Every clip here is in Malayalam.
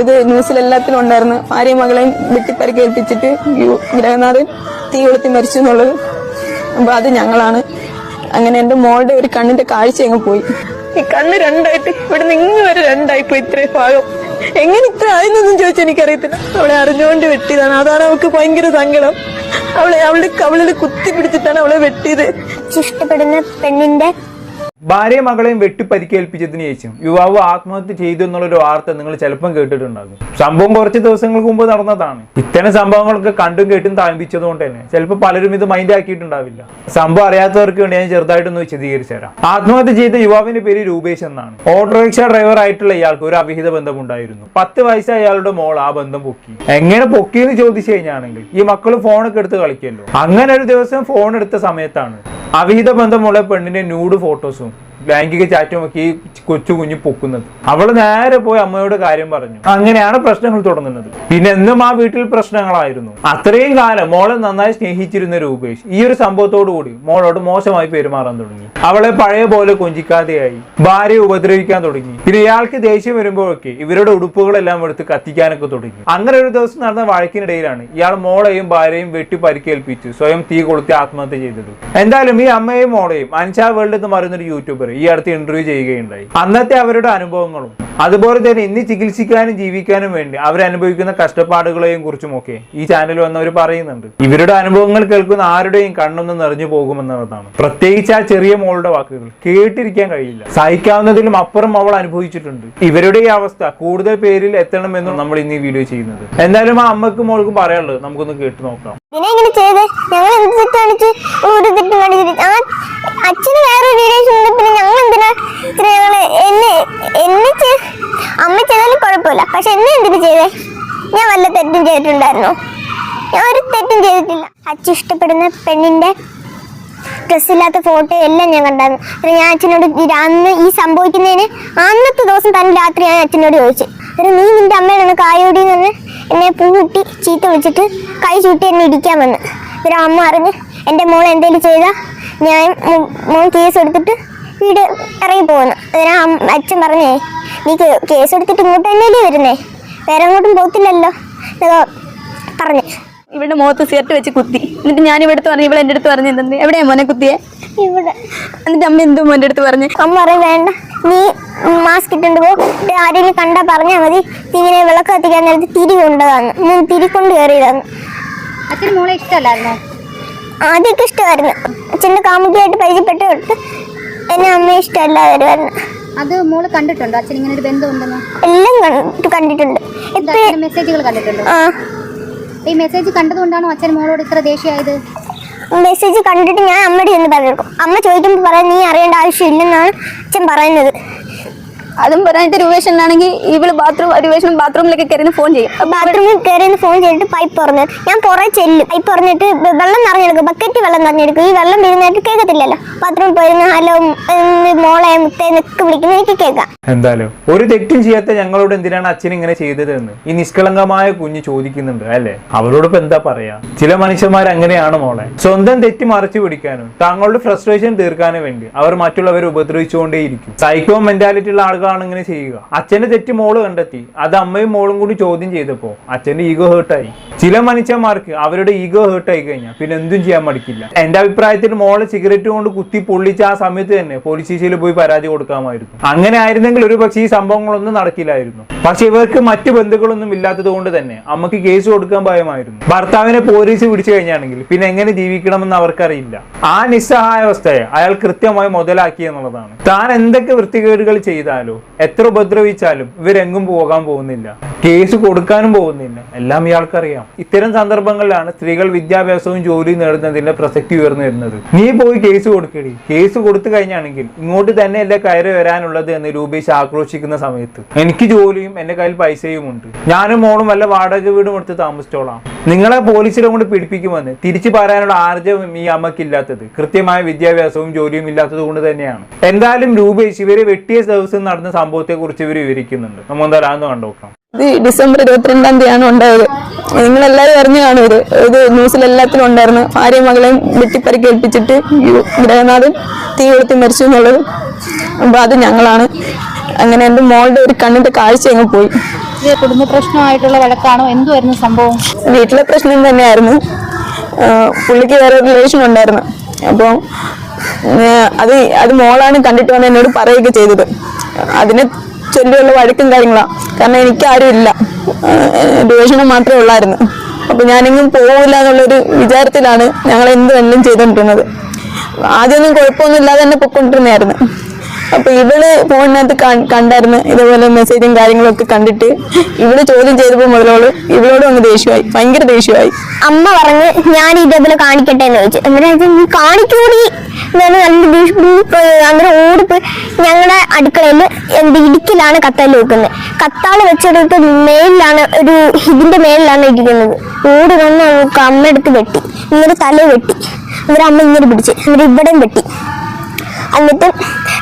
ഇത് ന്യൂസിൽ എല്ലാത്തിലും ഉണ്ടായിരുന്നു. ഭാര്യയും മകളെയും വെട്ടിപ്പരിക്കേൽപ്പിച്ചിട്ട് ഗ്രഹനാഥൻ തീ കൊളുത്തി മരിച്ചു എന്നുള്ളത്. അപ്പൊ അത് ഞങ്ങളാണ്. അങ്ങനെ എന്റെ മോളുടെ ഒരു കണ്ണിന്റെ കാഴ്ച അങ്ങ് പോയി. ഈ കണ്ണ് രണ്ടായിട്ട് ഇവിടെ നിന്ന് വരെ പോയി ഇത്രയും ഭാഗം. എങ്ങനെ ഇത്ര ആയെന്നൊന്നും ചോദിച്ചാൽ എനിക്കറിയത്തില്ല. അവളെ അറിഞ്ഞുകൊണ്ട് വെട്ടിയതാണ്. അതാണ് അവൾക്ക് ഭയങ്കര സങ്കടം. അവളെ അവളുടെ കവളിൽ കുത്തി പിടിച്ചിട്ടാണ് അവളെ വെട്ടിയത്. ഇഷ്ടപ്പെടുന്ന പെണ്ണിന്റെ ഭാര്യയും മകളെയും വെട്ടി പരിക്കേൽപ്പിച്ചതിന് ശേഷം യുവാവ് ആത്മഹത്യ ചെയ്തു എന്നുള്ളൊരു വാർത്ത നിങ്ങൾ ചിലപ്പം കേട്ടിട്ടുണ്ടാകും. സംഭവം കുറച്ച് ദിവസങ്ങൾക്ക് മുമ്പ് നടന്നതാണ്. ഇത്തരം സംഭവങ്ങളൊക്കെ കണ്ടും കേട്ടും താഴ്പിച്ചത് കൊണ്ട് തന്നെ ചിലപ്പോൾ പലരും ഇത് മൈൻഡ് ആക്കിയിട്ടുണ്ടാവില്ല. സംഭവം അറിയാത്തവർക്ക് വേണ്ടി ഞാൻ ചെറുതായിട്ടൊന്ന് വിശദീകരിച്ചു തരാം ആത്മഹത്യ ചെയ്ത യുവാവിന്റെ പേര് രൂപേഷ് എന്നാണ്. ഓട്ടോറിക്ഷ ഡ്രൈവർ ആയിട്ടുള്ള ഇയാൾക്ക് ഒരു അവിഹിത ബന്ധമുണ്ടായിരുന്നു. പത്ത് വയസ്സായ അയാളുടെ മോൾ ആ ബന്ധം പൊക്കി. എങ്ങനെ പൊക്കിയെന്ന് ചോദിച്ചു കഴിഞ്ഞാണെങ്കിൽ ഈ മക്കൾ ഫോണൊക്കെ എടുത്ത് കളിക്കല്ലോ. അങ്ങനെ ഒരു ദിവസം ഫോൺ എടുത്ത സമയത്താണ് അവിഹിത ബന്ധമുള്ള പെണ്ണിന്റെ ന്യൂഡ് ഫോട്ടോസും ലൈംഗിക ചാറ്റും ഒക്കെ ഈ കൊച്ചു കുഞ്ഞു പൊക്കുന്നത്. അവൾ നേരെ പോയി അമ്മയോട് കാര്യം പറഞ്ഞു. അങ്ങനെയാണ് പ്രശ്നങ്ങൾ തുടങ്ങുന്നത്. പിന്നെ എന്നും ആ വീട്ടിൽ പ്രശ്നങ്ങളായിരുന്നു. അത്രയും കാലം മോളെ നന്നായി സ്നേഹിച്ചിരുന്ന രൂപേഷ് ഈ ഒരു സംഭവത്തോടു കൂടി മോളോട് മോശമായി പെരുമാറാൻ തുടങ്ങി. അവളെ പഴയ പോലെ കൊഞ്ചിക്കാതെയായി. ഭാര്യയെ ഉപദ്രവിക്കാൻ തുടങ്ങി. പിന്നെ ഇയാൾക്ക് ദേഷ്യം വരുമ്പോഴൊക്കെ ഇവരുടെ ഉടുപ്പുകളെല്ലാം എടുത്ത് കത്തിക്കാനൊക്കെ തുടങ്ങി. അങ്ങനെ ഒരു ദിവസം നടന്ന വഴക്കിനിടയിലാണ് ഇയാൾ മോളെയും ഭാര്യയും വെട്ടി പരിക്കേൽപ്പിച്ചു സ്വയം തീ കൊളുത്തി ആത്മഹത്യ ചെയ്തത്. എന്തായാലും ഈ അമ്മയും മോളെയും അൻഷാ വേൾഡ് എന്ന് പറയുന്ന ഒരു യൂട്യൂബർ ഈ അടുത്ത് ഇന്റർവ്യൂ ചെയ്യുകയുണ്ടായി. അന്നത്തെ അവരുടെ അനുഭവങ്ങളും അതുപോലെ തന്നെ ഇന്ന് ചികിത്സിക്കാനും ജീവിക്കാനും വേണ്ടി അവരനുഭവിക്കുന്ന കഷ്ടപ്പാടുകളെയും കുറിച്ചുമൊക്കെ ഈ ചാനൽ വന്നവർ പറയുന്നുണ്ട്. ഇവരുടെ അനുഭവങ്ങൾ കേൾക്കുന്ന ആരുടെയും കണ്ണൊന്നും നിറഞ്ഞു പോകുമെന്നുള്ളതാണ്. പ്രത്യേകിച്ച് ആ ചെറിയ മോളുടെ വാക്കുകൾ കേട്ടിരിക്കാൻ കഴിയില്ല. സഹിക്കാവുന്നതിലും അപ്പുറം അവൾ അനുഭവിച്ചിട്ടുണ്ട്. ഇവരുടെ ഈ അവസ്ഥ കൂടുതൽ പേരിൽ എത്തണമെന്നും നമ്മൾ ഇന്ന് ഈ വീഡിയോ ചെയ്യുന്നത് എന്തായാലും ആ അമ്മക്കും മോൾക്കും പറയാനുള്ളത് നമുക്കൊന്ന് കേട്ടു നോക്കാം. അച്ഛന് വേറെ റിലേഷൻ ഉണ്ട്. പിന്നെ ഞങ്ങൾ എന്തിനാ ഇത്ര ഞങ്ങൾ എന്നെ എന്നെ അമ്മ ചെയ്താലും കുഴപ്പമില്ല. പക്ഷെ എന്നെ എന്തിനു ചെയ്തേ? ഞാൻ വല്ല തെറ്റും ചെയ്തിട്ടുണ്ടായിരുന്നു? ഞാൻ ഒരു തെറ്റും ചെയ്തിട്ടില്ല. അച്ഛൻ ഇഷ്ടപ്പെടുന്ന പെണ്ണിന്റെ ഡ്രസ്സില്ലാത്ത ഫോട്ടോ എല്ലാം ഞാൻ കണ്ടായിരുന്നു. പിന്നെ ഞാൻ അച്ഛനോട് അന്ന് ഈ സംഭവിക്കുന്നതിന് അന്നത്തെ ദിവസം തന്നെ രാത്രി ഞാൻ അച്ഛനോട് ചോദിച്ചു. ഒരു നീ നിന്റെ അമ്മയാണ് കായോടി എന്ന് എന്നെ പൂട്ടി ചീത്ത വിളിച്ചിട്ട് കൈ ചൂട്ടി എന്നെ ഇടിക്കാൻ വന്ന്. അമ്മ അറിഞ്ഞ് എന്റെ മോൾ എന്തെങ്കിലും ചെയ്താൽ ഞാൻ മോൻ കേസ് എടുത്തിട്ട് വീട് ഇറങ്ങി പോകുന്നു അതിനാ അച്ഛൻ പറഞ്ഞേ നീ കേസ് എടുത്തിട്ട് ഇങ്ങോട്ട് തന്നെയല്ലേ വരുന്നേ? വേറെ അങ്ങോട്ടും പോകത്തില്ലല്ലോ എന്നൊക്കെ പറഞ്ഞു. ഇവിടെ മുഖത്ത് സിഗരറ്റ് വെച്ച് കുത്തി. എന്നിട്ട് ഞാൻ ഇവിടുത്തെ പറഞ്ഞു ഇവിടെ എന്റെ അടുത്ത് പറഞ്ഞു എന്തെന്ന്? എവിടെയാ മോനെ കുത്തിയെ? ഇവിടെ. എന്നിട്ട് അമ്മ എന്തോ മോന്റെ അടുത്ത് പറഞ്ഞു? അമ്മ പറയും വേണ്ട നീ മാസ്ക് ഇട്ടുണ്ട് പോ. ആരെങ്കിലും കണ്ടാ പറഞ്ഞാൽ മതി. ഇങ്ങനെ വിളക്ക് കത്തിക്കാൻ നേരത്ത് തിരി കൊണ്ടതാണ് തിരി കൊണ്ട് കയറിയതാണ് അച്ഛന് മോളെ ഇഷ്ടമല്ലായിരുന്നോ? ആദ്യമൊക്കെ ഇഷ്ടമായിരുന്നു. അച്ഛന്റെ കാമുകിയായിട്ട് പരിചയപ്പെട്ട് തൊട്ട് എന്നെ അമ്മയെ ഇഷ്ടമല്ല വരുമായിരുന്നു അത് മോൾ കണ്ടിട്ടുണ്ടോ? അച്ഛൻ ഇങ്ങനെ ഒരു ബന്ധമുണ്ടെന്ന്? എല്ലാം കണ്ട് കണ്ടിട്ടുണ്ട്. മെസ്സേജുകൾ കണ്ടിട്ടുണ്ട്? ആ. ഈ മെസ്സേജ് കണ്ടതുകൊണ്ടാണോ അച്ഛൻ മോളോട് ഇത്ര ദേഷ്യമായത്? മെസ്സേജ് കണ്ടിട്ട് ഞാൻ അമ്മയുടെ ചെന്ന് പറഞ്ഞു അമ്മ ചോദിക്കുമ്പോൾ പറയാൻ നീ അറിയേണ്ട ആവശ്യമില്ലെന്നാണ് അച്ഛൻ പറയുന്നത്. അതും പറയാനായിട്ട് രൂപേഷനാണെങ്കിൽ ഇവൾ ബാത്റൂം രൂപേഷൻ ബാത്റൂമിലൊക്കെ കയറി ഫോൺ ചെയ്യും. ബാത്റൂമിൽ കയറി ഫോൺ ചെയ്തിട്ട് പൈപ്പ് തുറന്നു ഞാൻ പുറേ ചെല്ലും. പൈപ്പ് തുറന്നിട്ട് വെ- വെള്ളം നിറഞ്ഞെടുക്കും. ബക്കറ്റ് വെള്ളം നിറഞ്ഞെടുക്കും. ഈ വെള്ളം വീഴുന്നതായിട്ട് കേൾക്കത്തില്ലല്ലോ. ബാത്റൂം പോയിരുന്ന ഹലോ മോളെ മുത്തേ വിളിക്കുന്ന എനിക്ക് കേൾക്കാം. എന്തായാലും ഒരു തെറ്റും ചെയ്യാത്ത ഞങ്ങളോട് എന്തിനാണ് അച്ഛൻ ഇങ്ങനെ ചെയ്തതെന്ന്? ഈ നിഷ്കളങ്കമായ കുഞ്ഞ് ചോദിക്കുന്നുണ്ട് അല്ലെ? അവരോട് ഇപ്പൊ എന്താ പറയാ? ചില മനുഷ്യന്മാർ അങ്ങനെയാണ് മോളെ. സ്വന്തം തെറ്റ് മറച്ചു പിടിക്കാനും താങ്കളുടെ ഫ്രസ്ട്രേഷൻ തീർക്കാനും വേണ്ടി അവർ മറ്റുള്ളവരെ ഉപദ്രവിച്ചുകൊണ്ടേയിരിക്കും. സൈക്കോ മെന്റാലിറ്റി ഉള്ള ആളുകളാണ് ഇങ്ങനെ ചെയ്യുക. അച്ഛന്റെ തെറ്റ് മോൾ കണ്ടെത്തി. അത് അമ്മയും മോളും കൂടി ചോദ്യം ചെയ്തപ്പോ അച്ഛന്റെ ഈഗോ ഹേർട്ടായി ചില മനുഷ്യന്മാർക്ക് അവരുടെ ഈഗോ ഹേർട്ടായി കഴിഞ്ഞാൽ പിന്നെ എന്തും ചെയ്യാൻ മടിക്കില്ല. എന്റെ അഭിപ്രായത്തിൽ മോളെ സിഗരറ്റ് കൊണ്ട് കുത്തി പൊള്ളിച്ച ആ സമയത്ത് തന്നെ പോലീസ് സ്റ്റേഷനിൽ പോയി പരാതി കൊടുക്കാമായിരുന്നു. അങ്ങനെ ആയിരുന്നെങ്കിൽ ഒരു പക്ഷേ ഈ സംഭവങ്ങളൊന്നും നടക്കില്ലായിരുന്നു. പക്ഷെ ഇവർക്ക് മറ്റു ബന്ധുക്കളൊന്നും ഇല്ലാത്തത് കൊണ്ട് തന്നെ അമ്മയ്ക്ക് കേസ് കൊടുക്കാൻ ഭയമായിരുന്നു. ഭർത്താവിനെ പോലീസ് പിടിച്ചു കഴിഞ്ഞാണെങ്കിൽ പിന്നെ എങ്ങനെ ജീവിക്കണമെന്ന് അവർക്കറിയില്ല. ആ നിസ്സഹായാവസ്ഥയെ അയാൾ കൃത്യമായി മുതലാക്കി എന്നുള്ളതാണ്. താൻ എന്തൊക്കെ വൃത്തികേടുകൾ ചെയ്താലോ എത്ര ഉപദ്രവിച്ചാലും ഇവരെങ്ങും പോകാൻ പോകുന്നില്ല. കേസ് കൊടുക്കാനും പോകുന്നില്ല. എല്ലാം ഇയാൾക്കറിയാം. ഇത്തരം സന്ദർഭങ്ങളിലാണ് സ്ത്രീകൾ വിദ്യാഭ്യാസവും ജോലിയും നേടുന്നതിന്റെ പ്രസക്തി ഉയർന്നു വരുന്നത്. നീ പോയി കേസ് കൊടുക്കടി. കേസ് കൊടുത്തു കഴിഞ്ഞാണെങ്കിൽ ഇങ്ങോട്ട് തന്നെ എന്റെ കയറി വരാനുള്ളത് എന്ന് രൂപേഷ് ആക്രോശിക്കുന്ന സമയത്ത്. എനിക്ക് ജോലിയും എന്റെ കയ്യിൽ പൈസയും ഉണ്ട്. ഞാനും മോളും വല്ല വാടക വീടും എടുത്ത് താമസിച്ചോളാം. നിങ്ങളെ പോലീസിനെ കൊണ്ട് പിടിപ്പിക്കുമെന്ന് തിരിച്ചു പറയാനുള്ള ആർജവും ഈ അമ്മക്കില്ലാത്തത് കൃത്യമായ വിദ്യാഭ്യാസവും ജോലിയും ഇല്ലാത്തത് കൊണ്ട് തന്നെയാണ്. എന്തായാലും രൂപേഷ് ഇവരെ വെട്ടിയ ദിവസം നടന്ന സംഭവത്തെ കുറിച്ച് ഇവർ വിവരിക്കുന്നുണ്ട്. നമ്മൾ എന്തായാലും അതൊന്ന് കണ്ടുനോക്കാം ഇത് ഡിസംബർ ഇരുപത്തിരണ്ടാം തീയതിയാണ് ഉണ്ടായത്. നിങ്ങളെല്ലാവരും അറിഞ്ഞു കാണും ഇത്. ഇത് ന്യൂസിലെല്ലാത്തിലും ഉണ്ടായിരുന്നു. ഭാര്യയും മകളെയും വെട്ടിപ്പരിക്കേൽപ്പിച്ചിട്ട് ഗ്രഹനാഥൻ തീ കൊടുത്തി മരിച്ചു എന്നുള്ളത്. അപ്പൊ അത് ഞങ്ങളാണ്. അങ്ങനെ എന്റെ മോളുടെ ഒരു കണ്ണിന്റെ കാഴ്ച അങ്ങ് പോയി. കുടുംബ പ്രശ്നമായിട്ടുള്ള വഴക്കാണോ? എന്തുമായിരുന്നു സംഭവം? വീട്ടിലെ പ്രശ്നം തന്നെയായിരുന്നു. പുള്ളിക്ക് വേറെ റിലേഷൻ ഉണ്ടായിരുന്നു. അപ്പോൾ അത് അത് മോളാണ് കണ്ടിട്ട് വന്ന് എന്നോട് പറയുകയൊക്കെ ചെയ്തത്. അതിനെ ചൊല്ലിയുള്ള വഴക്കും കാര്യങ്ങളാണ് കാരണം എനിക്കാരും ഇല്ല. റിലേഷനും മാത്രമേ ഉള്ളായിരുന്നു. അപ്പൊ ഞാനെങ്ങും പോകില്ല എന്നുള്ളൊരു വിചാരത്തിലാണ് ഞങ്ങൾ എന്ത് വേണമെങ്കിലും ചെയ്തോണ്ടിരുന്നത്. ആദ്യമൊന്നും കുഴപ്പമൊന്നും ഇല്ലാതെ തന്നെ പൊക്കൊണ്ടിരുന്നായിരുന്നു അപ്പൊ ഇവൾ ഫോണിനകത്ത് കണ്ടായിരുന്നു ഇതേപോലെ മെസ്സേജും കാര്യങ്ങളും ഒക്കെ കണ്ടിട്ട്. ഇവൾ ചോദ്യം ചെയ്തപ്പോൾ മുതലോട് ഇവളോട് അങ്ങ് ദേഷ്യമായി ഭയങ്കര ദേഷ്യമായി. അമ്മ പറഞ്ഞ് ഞാൻ ഇതേപോലെ കാണിക്കട്ടെ എന്ന് ചോദിച്ചു. എന്നിട്ട് നീ കാണിക്കൂടി? അന്നേരം ഓടിപ്പോയി. ഞങ്ങളുടെ അടുക്കളയിൽ എന്ത് ഇടുക്കിലാണ് കത്താൽ വെക്കുന്നത് കത്താൾ വെച്ചെടുത്ത് മേലിലാണ് ഒരു ഇതിന്റെ മേലിലാണ് ഇരിക്കുന്നത്. ഓടി വന്ന് അമ്മ എടുത്ത് വെട്ടി. ഇങ്ങനെ തല വെട്ടി. എന്നിട്ട് അമ്മ ഇങ്ങനെ പിടിച്ച് ഇവിടെയും വെട്ടി. എന്നിട്ട്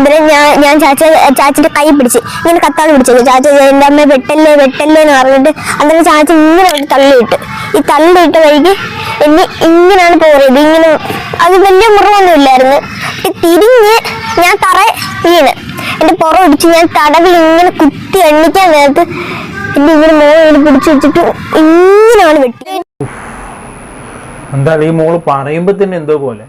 ഇവരെ ഞാൻ ഞാൻ ചാച്ച ചാച്ചിന്റെ കൈ പിടിച്ച് ഇങ്ങനെ കത്താൾ പിടിച്ചത് ചാച്ച എന്റെ അമ്മ വെട്ടല്ലേ വെട്ടല്ലേ എന്ന് പറഞ്ഞിട്ട് അന്നേരം ചാച്ച ഇങ്ങനെ തള്ളിയിട്ട്. ഈ തള്ളിയിട്ട വഴിക്ക് എന്നെ ഇങ്ങനെയാണ് പോറിയത് ഇങ്ങനെ അത് വലിയ മുറിവൊന്നും ഇല്ലായിരുന്നു. തിരിഞ്ഞ് ഞാൻ തറ വീണ്. എന്റെ പുറം ഇടിച്ച് ഞാൻ തടവിൽ ഇങ്ങനെ കുത്തി എണ്ണിക്കാൻ നേരത്ത് എന്റെ ഇങ്ങനെ മോളിങ്ങനെ പിടിച്ചു വെച്ചിട്ട് ഇങ്ങനെയാണ് വെട്ടി എന്താ ഈ മോൾ പറയുമ്പോ തന്നെ എന്തോ പോലെ?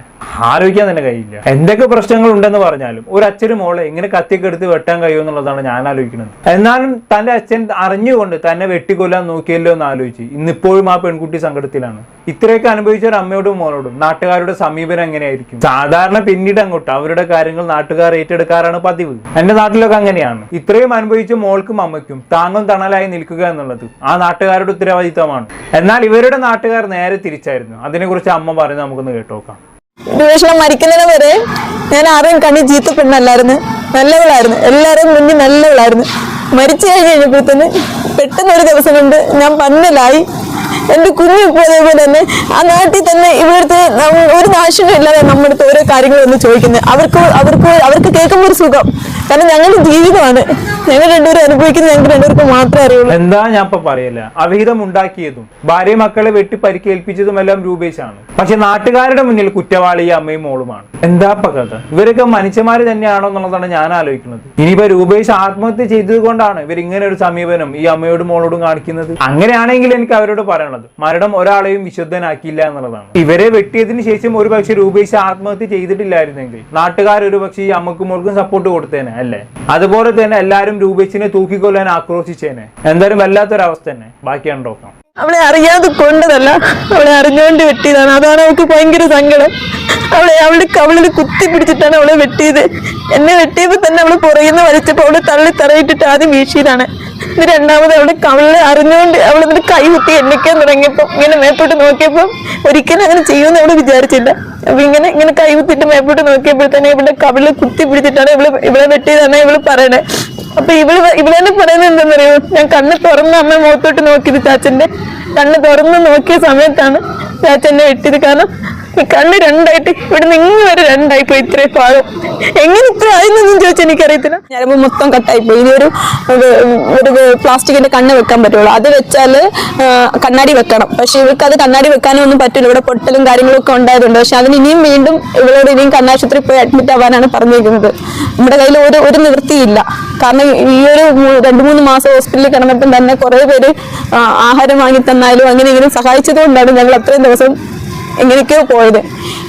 ആലോചിക്കാൻ തന്നെ കഴിയില്ല. എന്തൊക്കെ പ്രശ്നങ്ങൾ ഉണ്ടെന്ന് പറഞ്ഞാലും ഒരു അച്ഛന് മോളെ എങ്ങനെ കത്തിയൊക്കെ എടുത്ത് വെട്ടാൻ കഴിയും എന്നുള്ളതാണ് ഞാൻ ആലോചിക്കുന്നത്. എന്നാലും തന്റെ അച്ഛൻ അറിഞ്ഞുകൊണ്ട് തന്നെ വെട്ടിക്കൊല്ലാൻ നോക്കിയല്ലോ എന്ന് ആലോചിച്ച് ഇന്നിപ്പോഴും ആ പെൺകുട്ടി സങ്കടത്തിലാണ്. ഇത്രയൊക്കെ അനുഭവിച്ച ഒരു അമ്മയോടും മോളോടും നാട്ടുകാരുടെ സമീപനം എങ്ങനെയായിരിക്കും? സാധാരണ പിന്നീട് അങ്ങോട്ട് അവരുടെ കാര്യങ്ങൾ നാട്ടുകാർ ഏറ്റെടുക്കാറാണ് പതിവ്. എന്റെ നാട്ടിലൊക്കെ അങ്ങനെയാണ്. ഇത്രയും അനുഭവിച്ച മോൾക്കും അമ്മയ്ക്കും താങ്ങും തണലായി നിൽക്കുക എന്നുള്ളത് ആ നാട്ടുകാരുടെ ഉത്തരവാദിത്തമാണ് എന്നാൽ ഇവരുടെ നാട്ടുകാർ നേരെ തിരിച്ചായിരുന്നു. അതിനെക്കുറിച്ച് അമ്മ പറയുന്നത് നമുക്കൊന്ന് കേട്ടോക്കാം. വിവേഷണം മരിക്കുന്നത് വരെ ഞാൻ ആരെയും കണ്ണി ചീത്ത പെണ്ണല്ലായിരുന്നു. നല്ലവളായിരുന്നു. എല്ലാവരും മുന്നിൽ നല്ലവളായിരുന്നു. മരിച്ചു കഴിഞ്ഞ് കഴിഞ്ഞപ്പോഴത്തേന് പെട്ടെന്ന് ഒരു ദിവസം കൊണ്ട് ഞാൻ പന്നലായി. എന്റെ കുഞ്ഞു പോയതുപോലെ തന്നെ ആ നാട്ടിൽ തന്നെ ഇവിടുത്തെ ഒരു നാശനും ഇല്ലാതെ നമ്മുടെ ഓരോ കാര്യങ്ങളൊന്നും ചോദിക്കുന്നത് അവർക്ക് അവർക്ക് അവർക്ക് കേൾക്കുമ്പോൾ ഒരു സുഖം. കാരണം ഞങ്ങളുടെ ജീവിതമാണ്. ഞങ്ങൾ രണ്ടുപേരും അനുഭവിക്കുന്നത് ഞങ്ങൾക്ക് രണ്ടുപേർക്ക് മാത്രമേ അറിയുള്ളൂ. എന്താ ഞാൻ ഇപ്പൊ പറയല്ല. അവിഹിതം ഉണ്ടാക്കിയതും ഭാര്യ മക്കളെ വെട്ടി പരിക്കേൽപ്പിച്ചതും എല്ലാം രൂപേശാണ് പക്ഷെ നാട്ടുകാരുടെ മുന്നിൽ കുറ്റവാളി അമ്മയും മോളുമാണ്. എന്താ ഇപ്പൊ കഥ? ഇവരൊക്കെ മനുഷ്യന്മാര് തന്നെയാണോ എന്നുള്ളതാണ് ഞാൻ ആലോചിക്കുന്നത്. ഇനിയിപ്പോ രൂപേഷ് ആത്മഹത്യ ചെയ്തത് കൊണ്ടാണ് ഇവർ ഇങ്ങനെ ഒരു സമീപനം ഈ അമ്മയോടും മോളോടും കാണിക്കുന്നത്. അങ്ങനെയാണെങ്കിൽ എനിക്ക് അവരോട് പറയണത് മരണം ഒരാളെയും വിശുദ്ധനാക്കിയില്ല എന്നുള്ളതാണ്. ഇവരെ വെട്ടിയതിന് ശേഷം ഒരു പക്ഷെ രൂപേഷ് ആത്മഹത്യ ചെയ്തിട്ടില്ലായിരുന്നെങ്കിൽ നാട്ടുകാർ ഒരു പക്ഷെ ഈ അമ്മക്കും മോൾക്കും സപ്പോർട്ട് കൊടുത്തേനെ. അല്ലേ? അതുപോലെ തന്നെ എല്ലാരും രൂപേഷിനെ തൂക്കിക്കൊല്ലാൻ ആക്രോശിച്ചേനെ. എന്തായാലും വല്ലാത്തൊരവസ്ഥ തന്നെ. ബാക്കിയാണ് നോക്കാം. അവളെ അറിയാതെ കൊണ്ടതല്ല. അവളെ അറിഞ്ഞുകൊണ്ട് വെട്ടിയതാണ്. അതാണ് അവൾക്ക് ഭയങ്കര സങ്കടം. അവളെ അവളുടെ കവളിൽ കുത്തി പിടിച്ചിട്ടാണ് അവളെ വെട്ടിയത്. എന്നെ വെട്ടിയപ്പോ തന്നെ അവൾ പുറകിന്ന് വലിച്ചപ്പോ അവൾ തള്ളി തറയിട്ടിട്ട് ആദ്യം വീശിയതാണ്. ഇത് രണ്ടാമത് അവളുടെ കവളിൽ അറിഞ്ഞുകൊണ്ട് അവൾ എന്നിട്ട് കൈ കുത്തി എണ്ണിക്കാൻ തുടങ്ങിയപ്പോ ഇങ്ങനെ മേപ്പോട്ട് നോക്കിയപ്പോ ഒരിക്കലും അങ്ങനെ ചെയ്യുമെന്ന് അവൾ വിചാരിച്ചില്ല. അപ്പൊ ഇങ്ങനെ ഇങ്ങനെ കൈ കുത്തിട്ട് മേപ്പോട്ട് നോക്കിയപ്പോഴത്തേനെ ഇവിടെ കവളിൽ കുത്തി പിടിച്ചിട്ടാണ് ഇവൾ ഇവളെ വെട്ടിയതാണ് ഇവൾ പറയണേ. അപ്പൊ ഇവൾ ഇവിടെ തന്നെ പറയുന്നത് എന്താണെന്നറിയോ ഞാൻ കണ്ണ് തുറന്ന് അമ്മ മുഖത്തോട്ട് നോക്കിയത് ചാച്ചന്റെ കണ്ണ് തുറന്ന് നോക്കിയ സമയത്താണ് ചാച്ചെന്നെ വെട്ടിയത്. കാരണം കണ്ണ് രണ്ടായിട്ട് ഇവിടെ നിങ്ങൾ വരെ രണ്ടായി പോയി ഇത്രേ പാടും. എങ്ങനെ ഇത്ര ആയെന്നൊന്നും ചോദിച്ചാൽ എനിക്കറിയത്തില്ല. ഞരമ്പ് മൊത്തം കട്ടായി പോയി. ഇനി ഒരു പ്ലാസ്റ്റിക്കിന്റെ കണ്ണ് വെക്കാൻ പറ്റുള്ളൂ. അത് വെച്ചാൽ കണ്ണാടി വെക്കണം. പക്ഷെ ഇവർക്ക് അത് കണ്ണാടി വെക്കാനും ഒന്നും പറ്റില്ല. ഇവിടെ പൊട്ടലും കാര്യങ്ങളും ഒക്കെ ഉണ്ടായതുണ്ട് പക്ഷെ അതിന് ഇനിയും വീണ്ടും ഇവളോട് ഇനിയും കണ്ണാശുപത്രി പോയി അഡ്മിറ്റ് ആവാനാണ് പറഞ്ഞിരിക്കുന്നത്. നമ്മുടെ കയ്യിൽ ഒരു ഒരു നിവൃത്തിയില്ല. കാരണം ഈ ഒരു രണ്ട് മൂന്ന് മാസം ഹോസ്പിറ്റലിൽ കിടന്നപ്പം തന്നെ കുറെ പേര് ആഹാരം വാങ്ങി തന്നാലും അങ്ങനെ ഇങ്ങനെ സഹായിച്ചതുകൊണ്ടാണ് ഞങ്ങൾ അത്രയും ദിവസം എങ്ങനെയൊക്കെയോ പോയത്.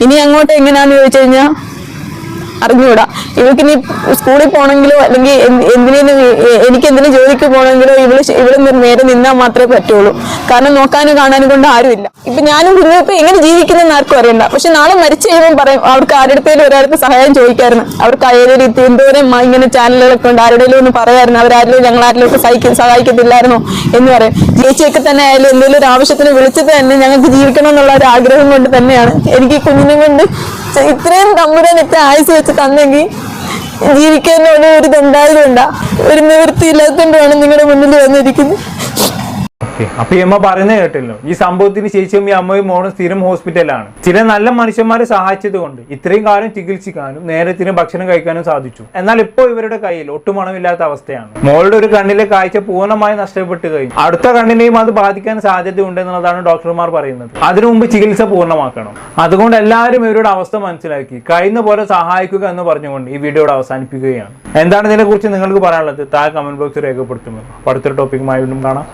ഇനി അങ്ങോട്ട് എങ്ങനെയാന്ന് ചോദിച്ചു കഴിഞ്ഞാൽ അറിഞ്ഞുകൂടാ. ഇവൾക്ക് ഇനി സ്കൂളിൽ പോകണമെങ്കിലോ അല്ലെങ്കിൽ എന്തിനു എനിക്ക് എന്തിനും ജോലിക്ക് പോകണമെങ്കിലോ ഇവൾ ഇവിടെ നേരെ നിന്നാൽ മാത്രമേ പറ്റുള്ളൂ. കാരണം നോക്കാനും കാണാനും കൊണ്ട് ആരുമില്ല. ഇപ്പൊ ഞാനും കുഞ്ഞിപ്പോ എങ്ങനെ ജീവിക്കുന്നതെന്ന് ആർക്കും അറിയണ്ട. പക്ഷെ നാളെ മരിച്ചു കഴിയുമ്പോൾ പറയും അവർക്ക് ആരുടെയും ഒരാൾക്ക് സഹായം ചോദിക്കായിരുന്നു. അവർക്ക് ഏതൊരു എന്തോരം ഇങ്ങനെ ചാനലുകളൊക്കെ ഉണ്ട് ആരുടെയും ഒന്ന് പറയായിരുന്നു. അവരാരും ഞങ്ങൾ ആരിലും സഹിക്കും സഹായിക്കത്തില്ലായിരുന്നോ എന്ന് പറയും. ചേച്ചിയൊക്കെ തന്നെ ആയാലും എന്തെങ്കിലും ഒരു ആവശ്യത്തിന് വിളിച്ചത് തന്നെ ഞങ്ങൾക്ക് ജീവിക്കണം എന്നുള്ള ഒരു ആഗ്രഹം കൊണ്ട് തന്നെയാണ് എനിക്ക് കുഞ്ഞിനെ കൊണ്ട് ഇത്രയും തമ്പുരാൻ ഇത്ര ആയുസ് വെച്ച് തന്നെങ്കിൽ ജീവിക്കാൻ ഒരു ഇതുണ്ടായതുകൊണ്ടാ ഒരു നിവൃത്തി ഇല്ലാത്തതുകൊണ്ടാണ് നിങ്ങളുടെ മുന്നിൽ വന്നിരിക്കുന്നത്. ഓക്കെ. അപ്പൊ ഈ അമ്മ പറയുന്നത് കേട്ടല്ലോ. ഈ സംഭവത്തിന് ശേഷം ഈ അമ്മയും മോളും സ്ഥിരം ഹോസ്പിറ്റലാണ് ചില നല്ല മനുഷ്യന്മാരെ സഹായിച്ചത് കൊണ്ട് ഇത്രയും കാലം ചികിത്സിക്കാനും നേരത്തിന് ഭക്ഷണം കഴിക്കാനും സാധിച്ചു. എന്നാൽ ഇപ്പോൾ ഇവരുടെ കയ്യിൽ ഒട്ടും പണമില്ലാത്ത അവസ്ഥയാണ്. മോളുടെ ഒരു കണ്ണിലെ കാഴ്ച പൂർണമായി നഷ്ടപ്പെട്ടു കഴിഞ്ഞു. അടുത്ത കണ്ണിനെയും അത് ബാധിക്കാൻ സാധ്യത ഉണ്ടെന്നുള്ളതാണ് ഡോക്ടർമാർ പറയുന്നത്. അതിനു മുമ്പ് ചികിത്സ പൂർണമാക്കണം. അതുകൊണ്ട് എല്ലാവരും ഇവരുടെ അവസ്ഥ മനസ്സിലാക്കി. കഴിയുന്ന പോലെ സഹായിക്കുക എന്ന് പറഞ്ഞുകൊണ്ട് ഈ വീഡിയോ അവസാനിപ്പിക്കുകയാണ്. എന്താണ് ഇതിനെക്കുറിച്ച് നിങ്ങൾക്ക് പറയാനുള്ളത്? താഴെ കമന്റ് ബോക്സിൽ രേഖപ്പെടുത്തുമല്ലോ അടുത്തൊരു ടോപ്പിക്കുമായി വീണ്ടും കാണാം.